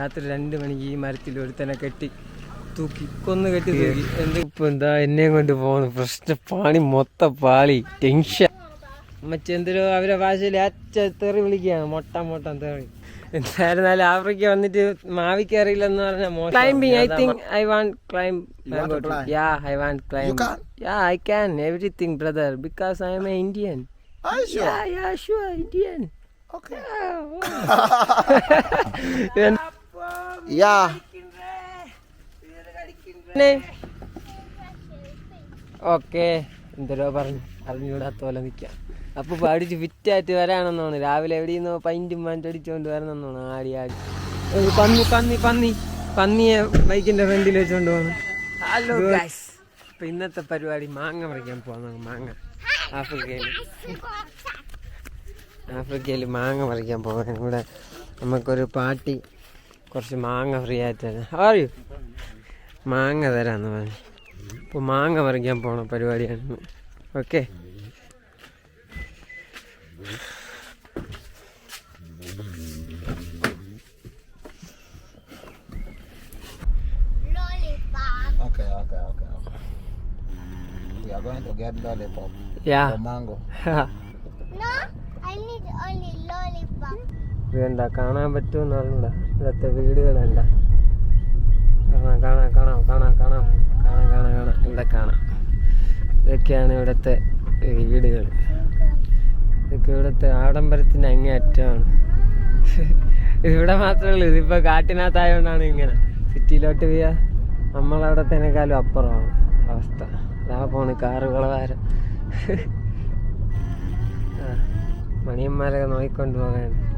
രാത്രി രണ്ട് മണിക്ക് ഈ മരത്തിൽ ഒരുത്തനെ കെട്ടി തൂക്കി കൊന്നു കെട്ടി തൂക്കി. എന്ത് ഇപ്പൊ എന്താ എന്നെയും കൊണ്ട് പോകുന്നു? പ്രശ്ന പാണി മൊത്ത പാളി ടെൻഷൻ. മറ്റെന്തൊരു അവരെ ഭാഷയിൽ അച്ഛ തെറി വിളിക്കുകയാണ്. മൊട്ട മൊട്ടം തെറി. എന്തായിരുന്നാലും ആഫ്രിക്ക വന്നിട്ട് മാവിക്ക് അറിയില്ലെന്ന് പറഞ്ഞ climbing I think I want climb yeah I want climb yeah I can everything brother because I am a Indian? Yeah yeah sure Indian Okay. Yeah. Okay എന്തോ പറഞ്ഞു. അറിഞ്ഞൂടാത്ത പോലെ നിൽക്കാം അപ്പൊ പഠിച്ച് ഫിറ്റായിട്ട് വരാണെന്നാണ് രാവിലെ എവിടെ നിന്നോ പൈന്റും മാറ്റടിച്ചോണ്ട് വരണമെന്നാണ് ആടി ആടി. പന്നി പന്നി പന്നി. പന്നിയെ ബൈക്കിന്റെ ഫ്രണ്ടിൽ വെച്ചോണ്ട് പോകണം ഹലോ ഇപ്പൊ ഇന്നത്തെ പരിപാടി മാങ്ങ പറിക്കാൻ പോവാണ് മാങ്ങ. ആഫ്രിക്കയിൽ ആഫ്രിക്കയിൽ മാങ്ങ പറിക്കാൻ പോകാൻ ഇവിടെ നമുക്കൊരു പാട്ടി കുറച്ച് മാങ്ങ ഫ്രീ ആയിട്ട് തരാം. അറിയൂ മാങ്ങ തരാമെന്ന് പറഞ്ഞു. അപ്പോൾ മാങ്ങ പറിക്കാൻ പോണ പരിപാടിയാണ്. Okay. We are going to get lollipop. Yeah or mango. No, I need only lollipop. ഇതെന്താ കാണാൻ പറ്റുമെന്ന് അറിഞ്ഞൂടാ ഇവിടുത്തെ വീടുകളല്ല. കാണാം കാണാം കാണാം കാണാം കാണാം. കാണാം കാണാം കാണാം. ഇവിടെ കാണാം. ഇതൊക്കെയാണ് ഇവിടുത്തെ വീടുകൾ. ഇതൊക്കെ ഇവിടുത്തെ ആഡംബരത്തിന്റെ അങ്ങേയറ്റമാണ്. ഇവിടെ മാത്രമേ ഉള്ളൂ. ഇതിപ്പോൾ കാട്ടിനകത്തായതുകൊണ്ടാണ് ഇങ്ങനെ. സിറ്റിയിലോട്ട് പോയാ തന്നെക്കാലും അപ്പുറമാണ് അവസ്ഥ. അതാ പോണ് കാറുകളെ വാരം മണിയന്മാരൊക്കെ നോക്കിക്കൊണ്ട് പോകാൻ.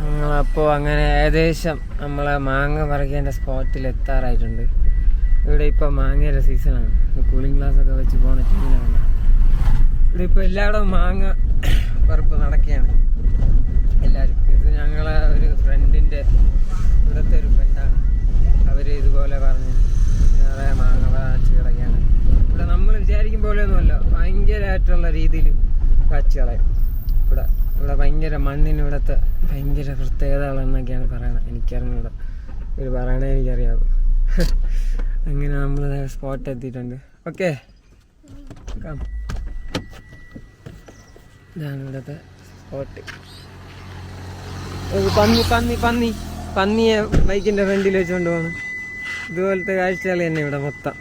നമ്മളപ്പോൾ അങ്ങനെ ഏകദേശം നമ്മളെ മാങ്ങ പറിക്കേണ്ട സ്പോട്ടിൽ എത്താറായിട്ടുണ്ട്. ഇവിടെ ഇപ്പോൾ മാങ്ങയുടെ സീസണാണ്. കൂളിംഗ് ഗ്ലാസ് ഒക്കെ വെച്ച് പോണ ടീമിനാണ് ഇവിടെ ഇപ്പോൾ എല്ലായിടവും മാങ്ങ പറപ്പ് നടക്കുകയാണ്. എല്ലാവരും ഇത് ഞങ്ങളെ ഒരു ഫ്രണ്ടിന്റെ ഇവിടുത്തെ ഒരു ഫ്രണ്ടാണ് അവർ ഇതുപോലെ പറഞ്ഞു. വേറെ മാങ്ങ കാച്ചു കിടക്കുകയാണ്. ഇവിടെ നമ്മൾ വിചാരിക്കും പോലെയൊന്നുമല്ല. ഭയങ്കരമായിട്ടുള്ള രീതിയിൽ കാച്ചു കളയും ഇവിടെ ഇവിടെ ഭയങ്കര മണ്ണിന് ഇവിടുത്തെ ഭയങ്കര പ്രത്യേകതകളെന്നൊക്കെയാണ് പറയണത്. എനിക്കറിഞ്ഞൂടെ. ഇവർ പറയണേ എനിക്കറിയാവും. അങ്ങനെ നമ്മൾ സ്പോട്ട് എത്തിയിട്ടുണ്ട്. ഓക്കെ ഇതാണ് ഇവിടുത്തെ സ്പോട്ട് പന്നി പന്നി പന്നി. പന്നിയെ ബൈക്കിന്റെ ഫ്രണ്ടിൽ വെച്ചുകൊണ്ട് പോകണം ഇതുപോലത്തെ കാഴ്ചകൾ തന്നെ ഇവിടെ മൊത്തം.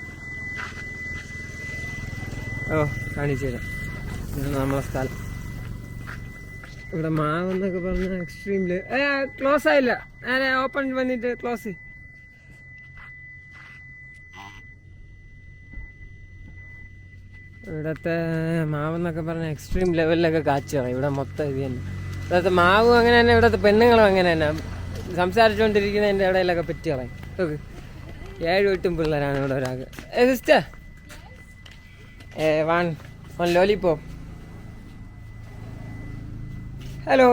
ഓ കാണിച്ചു തരാം. നമ്മളെ സ്ഥലം. ഇവിടെ മാവെന്നൊക്കെ പറഞ്ഞ എക്സ്ട്രീമിൽ ക്ലോസ് ആയില്ല. ഞാൻ ഓപ്പൺ വന്നിട്ട് ക്ലോസ് ഇവിടത്തെ മാവെന്നൊക്കെ പറഞ്ഞ എക്സ്ട്രീം ലെവലിലൊക്കെ കാച്ചുകളാണ് ഇവിടെ മൊത്തം ഇത് തന്നെ. ഇവിടുത്തെ മാവും അങ്ങനെ തന്നെ ഇവിടുത്തെ പെണ്ണുങ്ങളും അങ്ങനെ തന്നെ. സംസാരിച്ചുകൊണ്ടിരിക്കുന്നതിന്റെ ഇടയിലൊക്കെ പറ്റി കളയും ഓക്കെ ഏഴ് എട്ടും പിള്ളേരാണ് ഇവിടെ ഒരാൾക്ക്. Sister A one one lollipop hello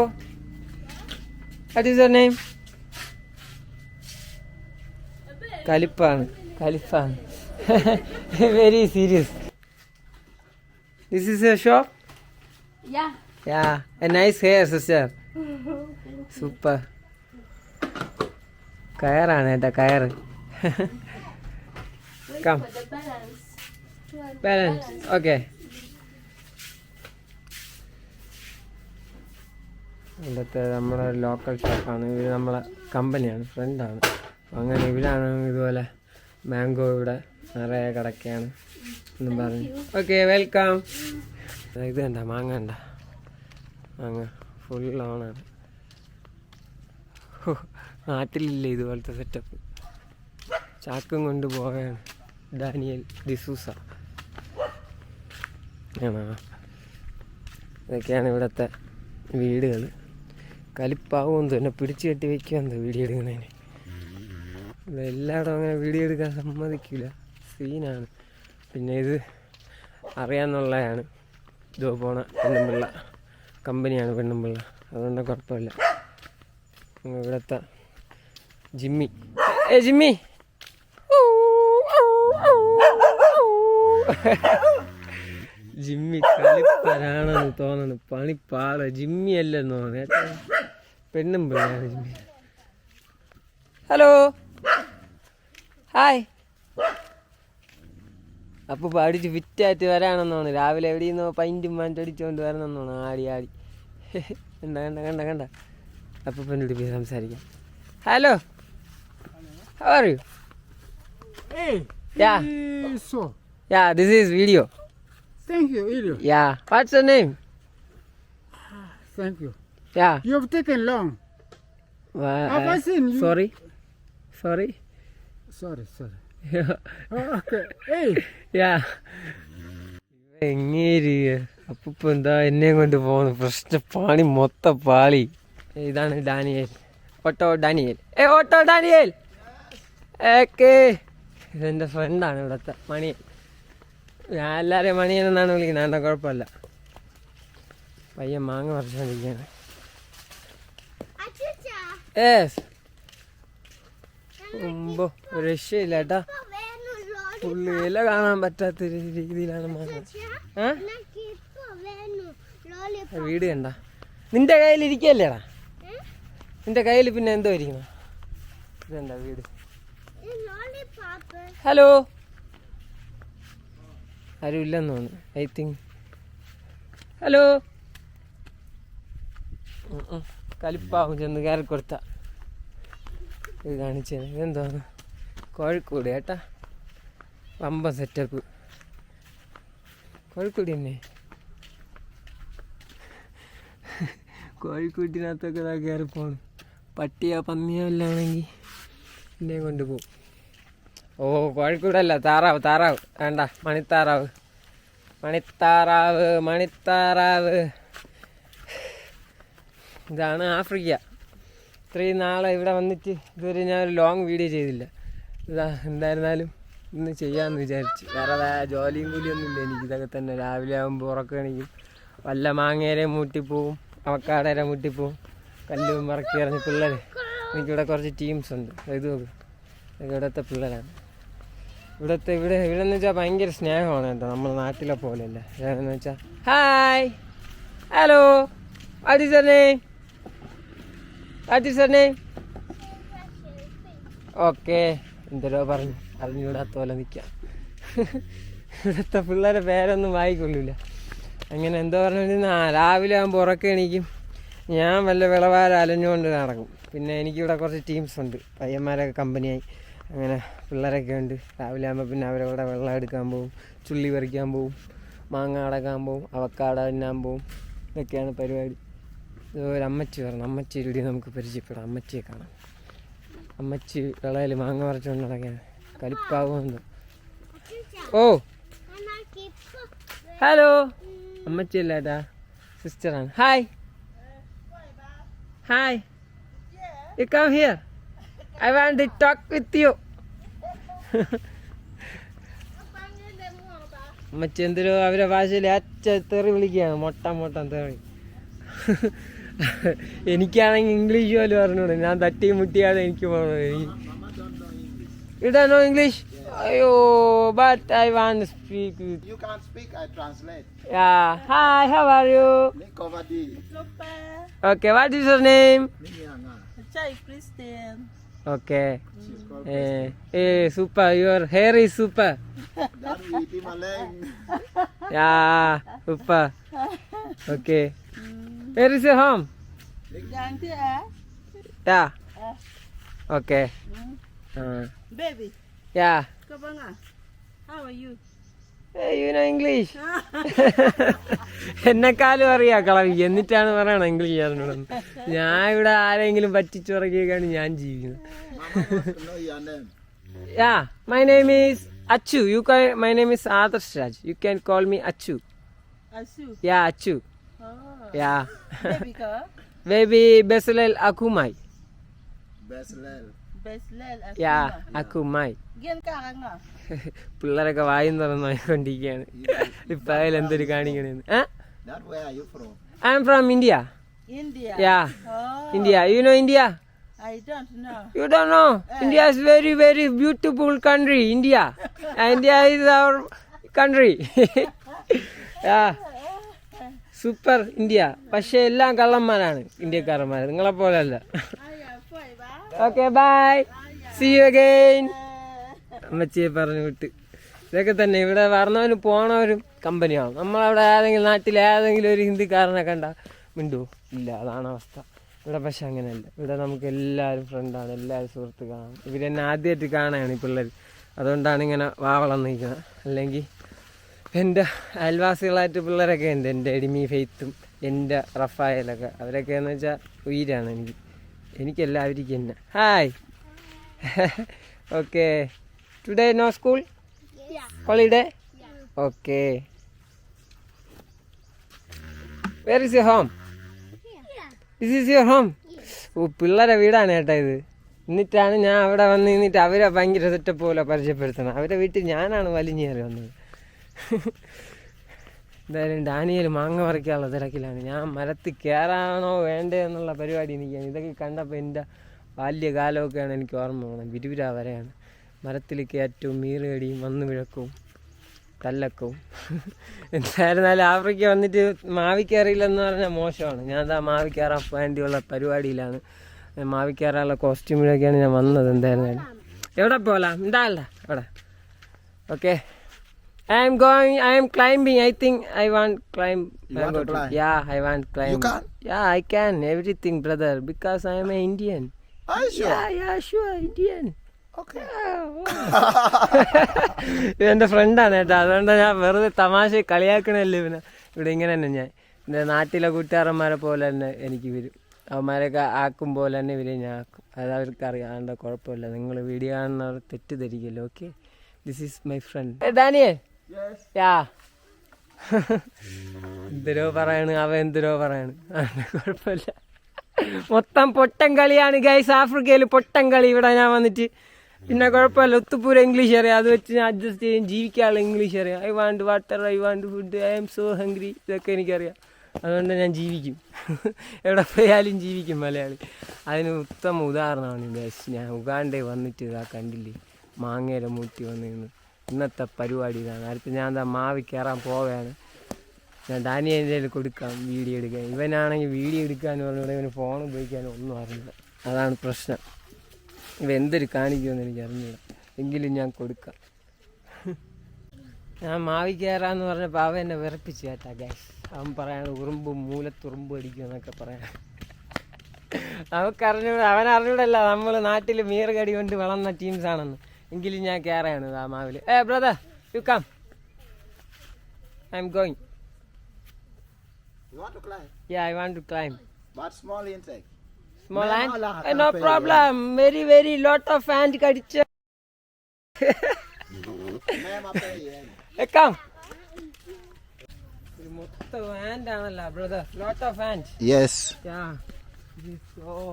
what is your name കലിപ്പാണ് കലിപ്പാണ്. Very serious this is a shop Yeah. Yeah, a nice hair, sister. Super കയറാണ് കേട്ടോ കയറ് കം ബാലൻസ് ഓക്കെ ഇവിടുത്തെ നമ്മുടെ ലോക്കൽ ഷോപ്പാണ് ഇവർ നമ്മളെ കമ്പനിയാണ് ഫ്രണ്ടാണ് അങ്ങനെ ഇവരാണ് ഇതുപോലെ മാംഗോ ഇവിടെ നിറയെ കിടക്കുകയാണ് എന്നും പറഞ്ഞു. ഓക്കെ വെൽക്കം ഇത് കണ്ട മാങ്ങ കണ്ട. മാങ്ങ ഫുൾ ഓണാണ് നാട്ടിലില്ല ഇതുപോലത്തെ സെറ്റപ്പ് ചാക്കും കൊണ്ട് പോവുകയാണ് ഡാനിയൽ ഡിസൂസ. ഇതൊക്കെയാണ് ഇവിടുത്തെ വീടുകൾ കലിപ്പാവും തന്നെ പിടിച്ചു കെട്ടി വെക്കുമെന്തോ വീഡിയോ എടുക്കുന്നതിന്. എല്ലായിടും അങ്ങനെ വീഡിയോ എടുക്കാൻ സമ്മതിക്കില്ല സീനാണ് പിന്നെ ഇത് അറിയാന്നുള്ളതാണ്. ഇതോ പോണ പെണ്ണുമ്പിള്ള. കമ്പനിയാണ് പെണ്ണുമ്പിള്ള. അതുകൊണ്ട് കുഴപ്പമില്ല. ഇവിടുത്തെ ജിമ്മി. ഏ ജിമ്മി! ജിമ്മി കളിപ്പരാണെന്ന് തോന്നുന്നു പണിപ്പാള. ജിമ്മി അല്ലെന്ന് തോന്നുന്നു പെണ്ണും പിള്ളേരും. ഹലോ. ഹായ്. അപ്പോൾ പഠിച്ച് ഫിറ്റായിട്ട് വരാണെന്നാണ് രാവിലെ എവിടെ നിന്നോ പൈന്റും പാന്റും അടിച്ചുകൊണ്ട് വരണമെന്നാണ്. ആടി ആടി. കണ്ട കണ്ട കണ്ട കണ്ട. അപ്പോൾ പെണ്ണിട്ട് പോയി സംസാരിക്കാം. ഹലോ. പറയൂ you yeah this is video thank you, Ilio. Yeah what's your name Thank you. Yeah You've taken long. Well, Have I seen you? Sorry. Sorry. Sorry, sorry. Oh, okay. Hey, Yeah. എങ്ങേരിയ അപ്പൊ എന്താ എന്നെ കൊണ്ട് പോകുന്നു പ്രശ്ന പാണി മൊത്ത പാളി ഇതാണ് Daniel auto Daniel a auto Daniel ഏക്കേ ഇതെന്റെ ഫ്രണ്ടാണ് ഇവിടുത്തെ മണിയൻ ഞാൻ എല്ലാവരെയും മണിയൻ എന്നാണ് വിളിക്കുന്നത് എന്താ കുഴപ്പമില്ല പയ്യൻ മാങ്ങ പറിച്ചുകൊണ്ടിരിക്കുകയാണ് ഏസ് മുമ്പോ രക്ഷയില്ല കേട്ടാ പുള്ളി ഇല കാണാൻ പറ്റാത്ത രീതിയിലാണ് ലോലി വീട് കണ്ട. നിന്റെ കയ്യിൽ ഇരിക്കല്ലേടാ? നിന്റെ കയ്യിൽ പിന്നെ എന്തോ ഇരിക്കണം ഇതെന്താ വീട്? ഹലോ? ആരും ഇല്ലെന്ന് തോന്നുന്നു. I think. ഹലോ? കലിപ്പാവും ചെന്ന് കയറി കൊടുത്ത. ഇത് കാണിച്ചത് ഇതെന്തോന്ന്? കോഴിക്കോട് കേട്ടാ വമ്പ സെറ്റപ്പ്. കോഴിക്കോട് തന്നെ കോഴിക്കൂട്ടിനകത്തൊക്കെ ഇതാ കയറി പോകണം പട്ടിയോ പന്നിയോ ഇല്ലാണെങ്കിൽ എന്നെ കൊണ്ടുപോകും ഓ കോഴിക്കോടല്ല. താറാവ് താറാവ്. വേണ്ട. മണിത്താറാവ്. മണിത്താറാവ് മണിത്താറാവ്. ഇതാണ് ആഫ്രിക്ക. ഇത്രയും നാളെ ഇവിടെ വന്നിട്ട് ഇതുവരെ ഞാൻ ഒരു ലോങ് വീഡിയോ ചെയ്തില്ല. ഇതാ എന്തായിരുന്നാലും ഇന്ന് ചെയ്യാമെന്ന് വിചാരിച്ചു. വേറെ ജോലിയും കൂലിയൊന്നും ഇല്ല എനിക്ക്. ഇതൊക്കെ തന്നെ രാവിലെ ആകുമ്പോൾ ഉറക്കണിക്കും വല്ല മാങ്ങേരെ മൂട്ടിപ്പോവും അവക്കാടേരെ മൂട്ടിപ്പോവും കല്ലും മറക്കി ഇറങ്ങി പിള്ളേർ എനിക്കിവിടെ കുറച്ച് ടീംസ് ഉണ്ട്. ഇത് നോക്ക്. ഇവിടുത്തെ പിള്ളേരാണ്. ഇവിടുത്തെ ഇവിടെ ഇവിടെ എന്ന് വെച്ചാൽ ഭയങ്കര സ്നേഹമാണ് കേട്ടോ. നമ്മുടെ നാട്ടിലെ പോലെയല്ല. എന്ന് വെച്ചാൽ hi hello what name okay എന്തരോ പറഞ്ഞു. അറിഞ്ഞൂടാത്ത പോലെ നിൽക്കാം ഇവിടുത്തെ പിള്ളേരെ പേരൊന്നും വായിക്കൊള്ളില്ല അങ്ങനെ എന്തോ പറഞ്ഞു രാവിലെ ആകുമ്പോൾ ഉറക്കം എണീക്കും. ഞാൻ വല്ല വിളവാരം അലഞ്ഞുകൊണ്ട് നടക്കും. പിന്നെ എനിക്കിവിടെ കുറച്ച് ടീംസ് ഉണ്ട്. പയ്യന്മാരൊക്കെ കമ്പനിയായി അങ്ങനെ പിള്ളേരൊക്കെ ഉണ്ട്. രാവിലെ ആകുമ്പോൾ പിന്നെ അവരവിടെ വെള്ളം എടുക്കാൻ പോവും. ചുള്ളി പറിക്കാൻ പോവും. മാങ്ങ അടക്കാൻ പോവും. അവക്കാട തിന്നാൻ പോവും. ഇതൊക്കെയാണ് പരിപാടി. ഇത് ഒരു അമ്മച്ചി പറഞ്ഞു അമ്മച്ചിയിലൂടെ നമുക്ക് പരിചയപ്പെടാം അമ്മച്ചിയെ കാണാം. അമ്മച്ചി വിളയിൽ മാങ്ങ പറിച്ചുകൊണ്ട് നടക്കാൻ കലിപ്പാവുമെന്ന്. ഓ. ഹലോ. അമ്മച്ചി അല്ല ഏട്ടാ? സിസ്റ്ററാണ്. Hi hi you come here I want to talk with you അമ്മച്ചി എന്തൊരു അവരെ ഭാഷയിൽ അച്ഛ തെറി വിളിക്കുകയാണ്. മൊട്ട മൊട്ട തെറി. എനിക്കാണെങ്കിൽ ഇംഗ്ലീഷ് പോലും പറഞ്ഞൂടെ ഞാൻ തട്ടി മുട്ടിയാണ് എനിക്ക് ഇടാനോ ഇംഗ്ലീഷ് അയ്യോ but I want speak with You can't speak, I translate. Yeah. Hi, how are you? Nikovadi. Okay, what is your name? Ninyanga. Chai Christian. Okay. She's called Eh, eh, super. Your hair Where is your home? Ah. Yeah. Okay. Uh, Baby, yeah. Kabanga. How are you? Know English? എന്നെക്കാളും അറിയാം കളവി എന്നിട്ടാണ് പറയണം English അറിഞ്ഞോളന്ന് ഞാൻ ഇവിടെ ആരെങ്കിലും പറ്റിച്ചുറക്കിയൊക്കെയാണ് ഞാൻ ജീവിക്കുന്നത് Mama wants to know your name. Yeah, my name is Achu. You can. My name is Adarsh Raj. You can call me Achu. Asu. Yeah, Achu. Oh. Yeah. Baby ka? Baby Besalel Akumai. Beslel. Beslel Asu. Yeah, Akumai. Gian ka ka nga. പിള്ളേരൊക്കെ വായും തുറന്നുകൊണ്ടിരിക്കുകയാണ് ഇപ്പം അതിൽ എന്തൊരു കാണിക്കണേന്ന് ഏ That where are you from? I'm from India India. Yeah Oh. India you know India I don't know. You do know India is very very beautiful country India India is our country yeah Super India. പക്ഷെ എല്ലാം കള്ളന്മാരാണ് ഇന്ത്യക്കാരന്മാർ നിങ്ങളെ പോലെയല്ല. Okay bye. See you again അമ്മച്ചിയെ പറഞ്ഞു വിട്ട്. ഇതൊക്കെ തന്നെ. ഇവിടെ വരണവനും പോണവരും കമ്പനിയാവും നമ്മളവിടെ ഏതെങ്കിലും നാട്ടിൽ ഏതെങ്കിലും ഒരു ഹിന്ദിക്കാരനെ കണ്ട മിണ്ടു. ഇല്ല അതാണ് അവസ്ഥ. ഇവിടെ പക്ഷെ അങ്ങനെയല്ല. ഇവിടെ നമുക്ക് എല്ലാവരും ഫ്രണ്ടാണ് എല്ലാവരും സുഹൃത്തുക്കളാണ്. ഇവരെന്നെ ആദ്യമായിട്ട് കാണുകയാണ് ഈ പിള്ളേർ അതുകൊണ്ടാണ് ഇങ്ങനെ വാവളം നിൽക്കുന്നത് അല്ലെങ്കിൽ എന്റെ അയൽവാസികളായിട്ട് പിള്ളേരൊക്കെ ഉണ്ട്. എന്റെ എഡിമി ഫെയ്ത്തും എന്റെ റഫായലൊക്കെ. അവരൊക്കെ എന്ന് വെച്ചാൽ ഉയരാണ് എനിക്ക്. എനിക്കെല്ലാവർക്കും തന്നെ hi. Okay. Today no school holiday okay. Where is your home this is your home ഓ പിള്ളേരെ വീടാണ് കേട്ടോ ഇത്. എന്നിട്ടാണ് ഞാൻ അവിടെ വന്ന് നിന്നിട്ട് അവരെ ഭയങ്കര സെറ്റപ്പ് പോലെ പരിചയപ്പെടുത്തണം അവരെ വീട്ടിൽ ഞാനാണ് വലിഞ്ഞേറി വന്നത്. എന്തായാലും ഡാനിയൽ മാങ്ങ പറിക്കാനുള്ള തിരക്കിലാണ്. ഞാൻ മരത്തിൽ കയറാണോ വേണ്ടേ എന്നുള്ള പരിപാടി എനിക്കാണ്. ഇതൊക്കെ കണ്ടപ്പോൾ എന്റെ ബാല്യകാലമൊക്കെയാണ് എനിക്ക് ഓർമ്മ പോകുന്നത് വിരുവിര വരെയാണ്. മരത്തിൽ കയറ്റവും മീറുകടിയും വന്നു വിഴക്കവും കല്ലക്കവും എന്തായിരുന്നാലും ആഫ്രിക്ക വന്നിട്ട് മാവി കയറിയില്ലെന്ന് പറഞ്ഞാൽ മോശമാണ്. ഞാൻ അതാ മാവി വേണ്ടിയുള്ള പരിപാടിയിലാണ്. മാവി കോസ്റ്റ്യൂമിലൊക്കെയാണ് ഞാൻ വന്നത് എന്തായിരുന്നാലും. എവിടെ പോകലാം എന്താല്ല അവിടെ. Okay I am going. I am climbing. I think I want climb. You want to climb? Yeah, I want climb. You can? Yeah, I can everything, brother, because I am an Indian. Are you sure? Yeah, yeah, sure, Indian. Okay. ഫ്രണ്ടാണ് കേട്ടോ അതുകൊണ്ട് ഞാൻ വെറുതെ തമാശ കളിയാക്കണല്ലേ ഇവനെ ഇവിടെ ഇങ്ങനെ തന്നെ ഞാൻ എന്റെ നാട്ടിലെ കൂട്ടുകാരന്മാരെ പോലെ തന്നെ എനിക്ക് വരും അവന്മാരൊക്കെ ആക്കും പോലെ തന്നെ ഇവരെ ഞാൻ ആക്കും അത് അവർക്ക് അറിയാണ്ട് കുഴപ്പമില്ല നിങ്ങൾ വീഡിയോ കാണുന്നവർ തെറ്റിദ്ധരിക്കല്ലോ okay this is my friend Daniel yeah. എന്തിനോ പറയാണ് അവ എന്തിനോ പറയാണ്. കുഴപ്പമില്ല. മൊത്തം പൊട്ടൻ കളിയാണ് ഗൈസ് ആഫ്രിക്കയിൽ പൊട്ടൻ കളി ഇവിടെ ഞാൻ വന്നിട്ട്. പിന്നെ കുഴപ്പമില്ല. ഒത്തുപൂര ഇംഗ്ലീഷ് അറിയാം. അത് വെച്ച് ഞാൻ അഡ്ജസ്റ്റ് ചെയ്യും ജീവിക്കാനുള്ള ഇംഗ്ലീഷ് അറിയാം. I want water I want food I am so hungry ഇതൊക്കെ എനിക്കറിയാം. അതുകൊണ്ട് ഞാൻ ജീവിക്കും. എവിടെ പോയാലും ജീവിക്കും മലയാളി. അതിന് ഉത്തമ ഉദാഹരണമാണ് ഗൈസ് ഞാൻ ഉഗാണ്ടേ വന്നിട്ട് ഇതാ കണ്ടില്ലേ? മാങ്ങയുടെ മൂട്ടി വന്ന് നിന്ന് ഇന്നത്തെ പരിപാടി ഇതാണ് അടുത്ത് ഞാൻ എന്താ മാവി കയറാൻ പോവുകയാണ്. ഞാൻ ഡാനിയന്റെ കൊടുക്കാം വീഡിയോ എടുക്കാൻ. ഇവനാണെങ്കിൽ വീഡിയോ എടുക്കാന്ന് പറഞ്ഞാൽ ഇവന് ഫോൺ ഉപയോഗിക്കാനും ഒന്നും അറിയില്ല. അതാണ് പ്രശ്നം. ഇവ എന്തൊരു കാണിക്കുമെന്ന് എനിക്ക് അറിഞ്ഞില്ല എങ്കിലും ഞാൻ കൊടുക്കാം. ഞാൻ മാവി കയറാന്ന് പറഞ്ഞപ്പോൾ അവ എന്നെ വിറപ്പിച്ച് കേട്ടാ ഗ്യാസ് അവൻ പറയാണ് ഉറുമ്പും മൂലത്തുറുമ്പ് അടിക്കുമെന്നൊക്കെ പറയാൻ നമുക്കറിഞ്ഞു അവൻ അറിഞ്ഞൂടല്ല നമ്മൾ നാട്ടിൽ മീറുകടി കൊണ്ട് വളർന്ന ടീംസ് ആണെന്ന്. എങ്കിലും ഞാൻ കയറാണ് ആ മാവിൽ hey brother you come I'm going You want to climb? Yeah, I want to climb. But small insect. Small No, ant? no, Eh, no no, problem. Very, very lot of ant കടിച്ച Ma'am, up there. Eh, come. ഇത് മൊത്തം ant ആണല്ലോ brother lot of ant Yes. yeah this oh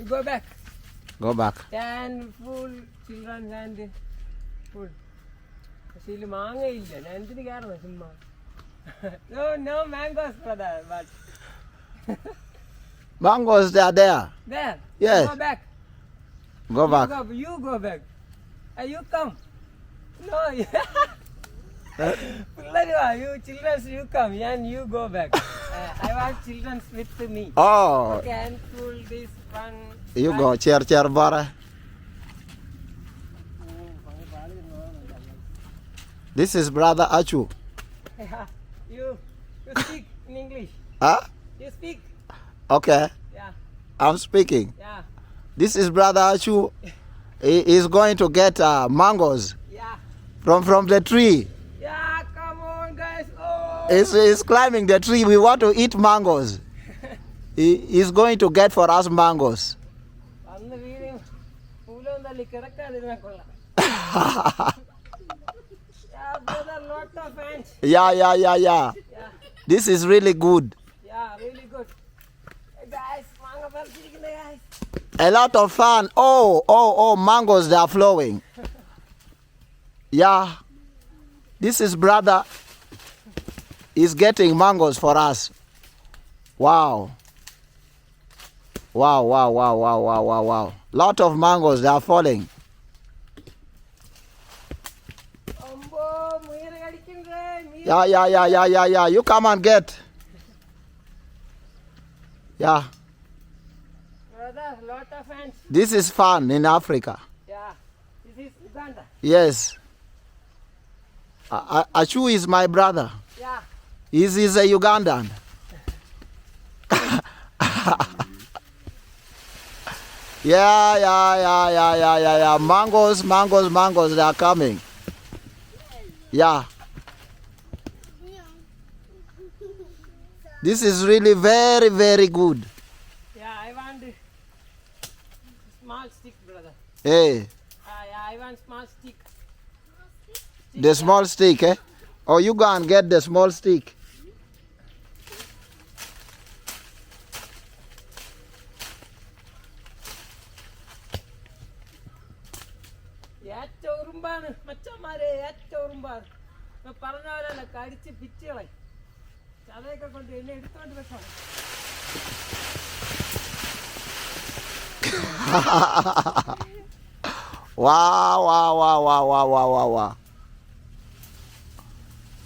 you go back Go back. and full children and full പക്ഷെ ഇതിൽ മാങ്ങയില്ല ഞാൻ എന്തിന് കയറണം ചുമ്മാ no no mangoes brother but Mangoes, they are there. there Yes. go back Go back. You go, you go back. Uh, you come. No. പിള്ളേര് വാ you children you come and you go back. Uh, I want children with me. Oh, Okay, and pull this one. you go chair chair bar. This is brother Achu. Yeah, you, you speak in English. Huh? You speak. Okay. Yeah. I'm speaking. Yeah. This is brother Achu. he is going to get uh, mangoes. Yeah. From from the tree. Yeah, come on guys. Oh. He's, he's climbing the tree. We want to eat mangoes. he is going to get for us mangoes. ಅಲ್ಲಿ ಕಿರಕಾಲಿದ್ರೆ ಕೊಲ್ಲ yeah, brother, lot of. Yeah, yeah, yeah, yeah. Yeah, This is really good. yeah, really good. Hey, guys. A lot of fun. Oh, oh, oh, mangoes they are flowing. Yeah. This is brother. He's getting mangoes for us. Wow. Wow, wow, wow, wow, wow, wow, wow. Lot of mangoes, they are falling. Yeah, yeah, yeah, yeah, yeah, yeah. You come and get. Yeah. Brother, lot of ants. This is fun in Africa. Yeah. This is Uganda. Yes. achu Ashu is my brother. Yeah. He's, he's a Ugandan. yeah, yeah, yeah, yeah, yeah, yeah, yeah. Mangoes, mangoes, mangoes, they are coming. Yeah. This is really very, very good. Yeah, I want the small stick, brother. Hey, Ah, yeah, I want small stick. the small stick, eh? Oh, you go and get the small stick. ഏറ്റ ഉറുമ്പാണ് ഞാൻ പറഞ്ഞ പോലെ കടിച്ച് പിച്ചുകളെ ചതയൊക്കെ കൊണ്ട് എന്നെ എടുത്തോണ്ട് വെക്കണം Wow, wow, wow, wow, wow, wow, wow, wow.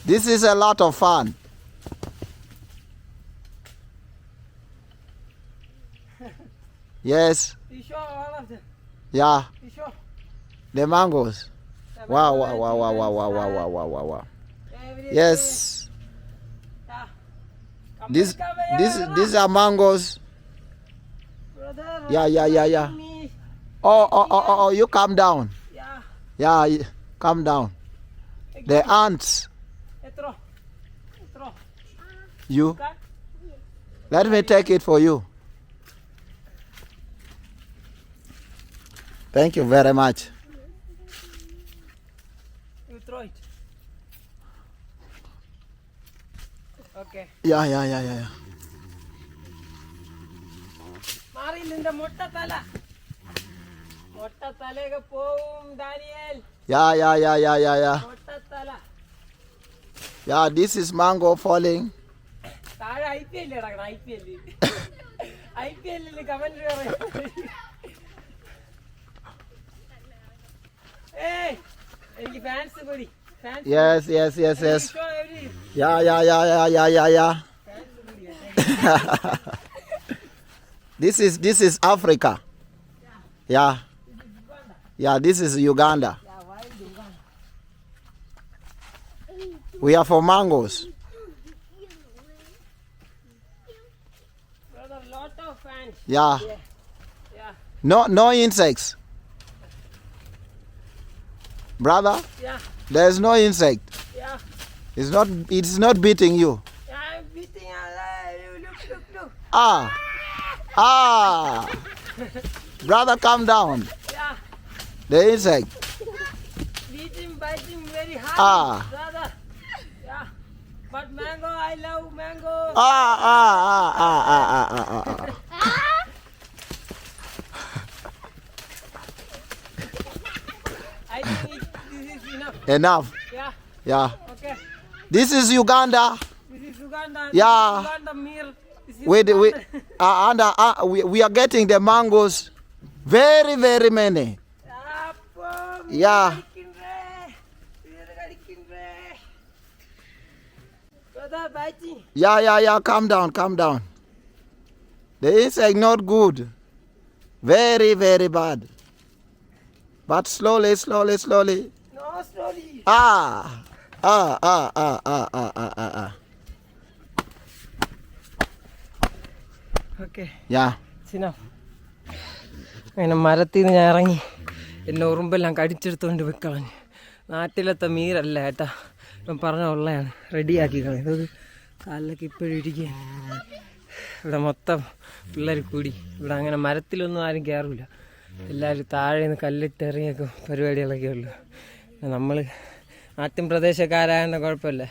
This is a lot of fun. Yes, You show all of them. yeah, You show. the mangoes. wow wow wow wow wow wow wow wow wow. Wow wow yes. this this these are mangoes. Yeah yeah yeah yeah. oh oh oh oh, oh you calm down. Yeah. Calm down. The ants. You. Let me take it for you. Thank you very much. Yeah, yeah, yeah, yeah. Mari Linda Motta Tala. Motta Talega Poom Daniel. Yeah, yeah, yeah, yeah, yeah, yeah. Motta Tala. Yeah, this is mango falling. Tara, I feel it. I feel it. I feel it. I feel it. Hey, any fans, buddy? Yes, yes, yes, yes. Yeah, yeah, yeah, yeah, yeah, yeah, yeah. this is this is Africa. Yeah. Yeah, this is Uganda. We are for mangoes. Yeah. No no insects. Brother? Yeah there's no insect. yeah It's not it's not beating you. I'm beating alive look look look Ah. Ah. Brother, calm down. yeah The insect. beating biting very hard Ah. brother yeah but mango I love mango Ah, ah, ah, ah, ah, ah, ah, ah, ah. I think it, this is Enough. Yeah. Yeah. Okay. This is Uganda. This is Uganda. Yeah. Uganda meal. We, wait. uh, and, uh, uh, we, we are getting the mangoes. Very, very many. Yeah. Yeah, yeah, yeah. Calm down, calm down. The insect not good. Very, very bad. But slowly, slowly, slowly. ആ Ah. Ah, ah, ah, ah, ah, ah, ah, ah. Okay, Yeah. it's അങ്ങനെ മരത്തിൽ നിന്ന് ഞാൻ ഇറങ്ങി. എന്നെ ഉറുമ്പെല്ലാം കടിച്ചെടുത്തുകൊണ്ട് വെക്കളഞ്ഞ് നാട്ടിലത്തെ മീരല്ല ഏട്ടാ. ഇപ്പം പറഞ്ഞ ഉള്ളതാണ് റെഡിയാക്കി കളയും ഇത് കാലിലൊക്കെ ഇപ്പോഴും ഇരിക്കുകയാണ്. ഇവിടെ മൊത്തം പിള്ളേർ കൂടി. ഇവിടെ അങ്ങനെ മരത്തിലൊന്നും ആരും കയറില്ല എല്ലാവരും താഴെ നിന്ന് കല്ലിട്ട് എറിയൊക്കെ പരിപാടികളൊക്കെ ഉള്ളു. നമ്മൾ ആറ്റും പ്രദേശക്കാരായെന്ന കുഴപ്പമില്ല.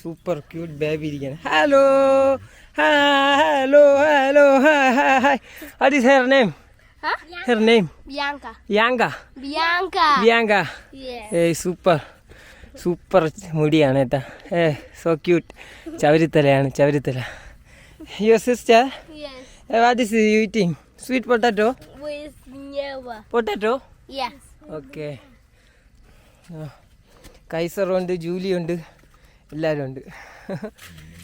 സൂപ്പർ ക്യൂട്ട് ബേബി ഇരിക്കണം. Hello hello hello hi hi hi name super super മുടിയാണ് ഏട്ടാ ഏ സോ ക്യൂട്ട് ചവരിത്തലയാണ് ചവരിത്തല. Your sister what is you eating sweet potato potato okay കൈസറുണ്ട് ജൂലിയുണ്ട് എല്ലാവരും ഉണ്ട്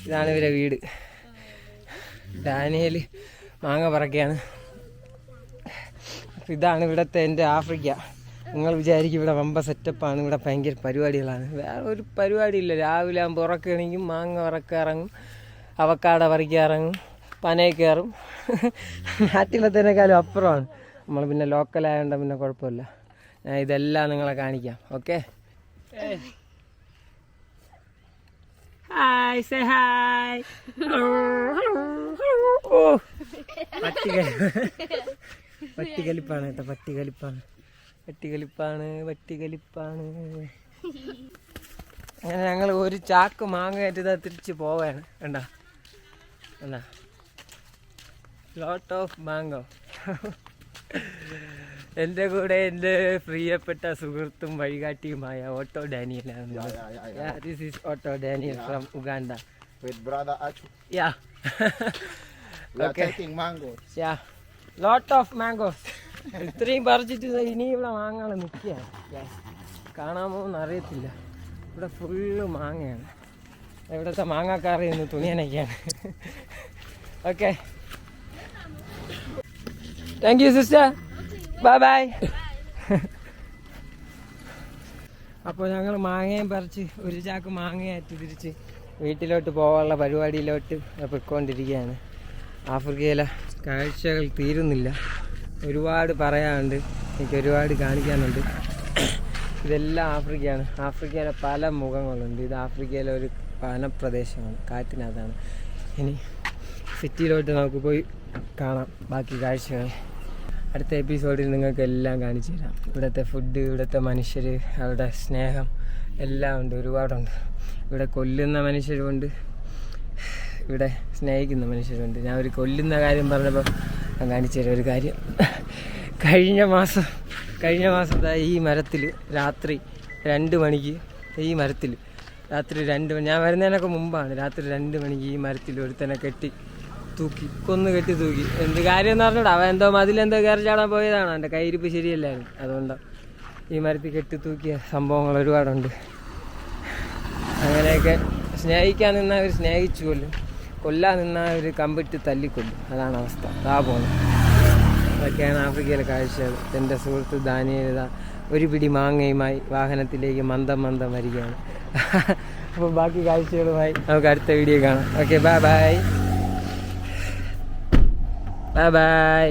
ഇതാണ് ഇവരെ വീട്. ഡാനിയൽ മാങ്ങ പറക്കുകയാണ് ഇതാണ് ഇവിടുത്തെ എന്റെ ആഫ്രിക്ക. നിങ്ങൾ വിചാരിക്കും ഇവിടെ വമ്പ സെറ്റപ്പാണ് ഇവിടെ ഭയങ്കര പരിപാടികളാണ്. വേറെ ഒരു പരിപാടിയില്ല. രാവിലെ ആകുമ്പോൾ ഉറക്കുകയാണെങ്കിൽ മാങ്ങ ഉറക്കം ഇറങ്ങും അവക്കാട പറിക്കാൻ ഇറങ്ങും പനയിൽ കയറും. നാട്ടിലത്തേനേക്കാളും അപ്പുറമാണ്. നമ്മൾ പിന്നെ ലോക്കലായതുകൊണ്ട് പിന്നെ കുഴപ്പമില്ല. ഇതെല്ലാം നിങ്ങളെ കാണിക്കാം. ഓക്കെ ഹായ് സേ ഹായ് ഓ പട്ടികലി പട്ടികലിപ്പാണ് കേട്ടോ പട്ടികലിപ്പാണ്. പട്ടികലിപ്പാണ് പട്ടികലിപ്പാണ്. അങ്ങനെ ഞങ്ങൾ ഒരു ചാക്ക് മാങ്ങ കയറ്റി തിരിച്ച് പോവാണ്. കണ്ട? കണ്ട? ലോട്ട് ഓഫ് മാങ്കോ എന്റെ കൂടെ എന്റെ പ്രിയപ്പെട്ട സുഹൃത്തും വഴികാട്ടിയുമായ Otto ഡാനിയലാണ് this is Otto Daniel from Uganda With brother Achu. Yeah We are Okay. taking mangoes. Yeah lot of mangoes ഇത്രയും പറിച്ചിട്ട് ഇനി ഇവിടെ മാങ്ങകൾ നിൽക്കുകയാണ്. കാണാമോ എന്ന് അറിയത്തില്ല. ഇവിടെ ഫുള്ള് മാങ്ങയാണ്. ഇവിടുത്തെ മാങ്ങാക്കാറി നിന്ന് തുണിയനൊക്കെയാണ് okay thank you sister bye bye അപ്പോൾ ഞങ്ങൾ മാങ്ങയും പറിച്ച് ഒരു ചാക്ക് മാങ്ങയായിട്ട് തിരിച്ച് വീട്ടിലോട്ട് പോകാനുള്ള പരിപാടിയിലോട്ട് പൊയ്ക്കൊണ്ടിരിക്കുകയാണ്. ആഫ്രിക്കയിലെ കാഴ്ചകൾ തീരുന്നില്ല. ഒരുപാട് പറയാനുണ്ട്. എനിക്ക് ഒരുപാട് കാണിക്കാനുണ്ട്. ഇതെല്ലാം ആഫ്രിക്കയാണ്. ആഫ്രിക്കയിലെ പല മുഖങ്ങളുണ്ട്. ഇത് ആഫ്രിക്കയിലെ ഒരു വനപ്രദേശമാണ്. കാറ്റിനകത്താണ്. ഇനി സിറ്റിയിലോട്ട് നമുക്ക് പോയി കാണാം. ബാക്കി കാഴ്ചകൾ. അടുത്ത എപ്പിസോഡിൽ നിങ്ങൾക്ക് എല്ലാം കാണിച്ചു തരാം. ഇവിടുത്തെ ഫുഡ് ഇവിടുത്തെ മനുഷ്യർ അവരുടെ സ്നേഹം എല്ലാം ഉണ്ട് ഒരുപാടുണ്ട്. ഇവിടെ കൊല്ലുന്ന മനുഷ്യരുമുണ്ട്. ഇവിടെ സ്നേഹിക്കുന്ന മനുഷ്യരുണ്ട് ഞാൻ ഒരു കൊല്ലുന്ന കാര്യം പറഞ്ഞപ്പോൾ ഞാൻ കാണിച്ചു തരാം ഒരു കാര്യം. കഴിഞ്ഞ മാസം കഴിഞ്ഞ മാസത്തെ ഈ മരത്തിൽ രാത്രി രണ്ട് മണിക്ക് ഈ മരത്തിൽ രാത്രി രണ്ട് മണി ഞാൻ വരുന്നതിനൊക്കെ മുമ്പാണ് രാത്രി രണ്ട് മണിക്ക് ഈ മരത്തിൽ ഒരുത്തനെ കെട്ടി തൂക്കി കൊന്നു കെട്ടി തൂക്കി. എന്ത് കാര്യം എന്ന് പറഞ്ഞിട്ട് അവൻ എന്തോ മതിലെന്തോ കയറി ചാടാൻ പോയതാണ്. എന്റെ കയ്യിരിപ്പ് ശരിയല്ലായിരുന്നു. അതുകൊണ്ടാണ് ഈ മരത്തിൽ കെട്ടി തൂക്കിയ സംഭവങ്ങൾ ഒരുപാടുണ്ട്. അങ്ങനെയൊക്കെ സ്നേഹിക്കാൻ നിന്നാൽ അവർ സ്നേഹിച്ചു കൊല്ലും. കൊല്ലാൻ നിന്നാൽ അവർ കമ്പിട്ട് തല്ലിക്കൊല്ലും. അതാണ് അവസ്ഥ. അതാ പോകുന്നത് അതൊക്കെയാണ് ആഫ്രിക്കയിലെ കാഴ്ചകൾ. എന്റെ സുഹൃത്ത് ദാനിയത ഒരു പിടി മാങ്ങയുമായി വാഹനത്തിലേക്ക് മന്ദം മന്ദം വരികയാണ്. അപ്പോൾ ബാക്കി കാഴ്ചകളുമായി നമുക്ക് അടുത്ത വീഡിയോ കാണാം. Okay bye bye. Bye bye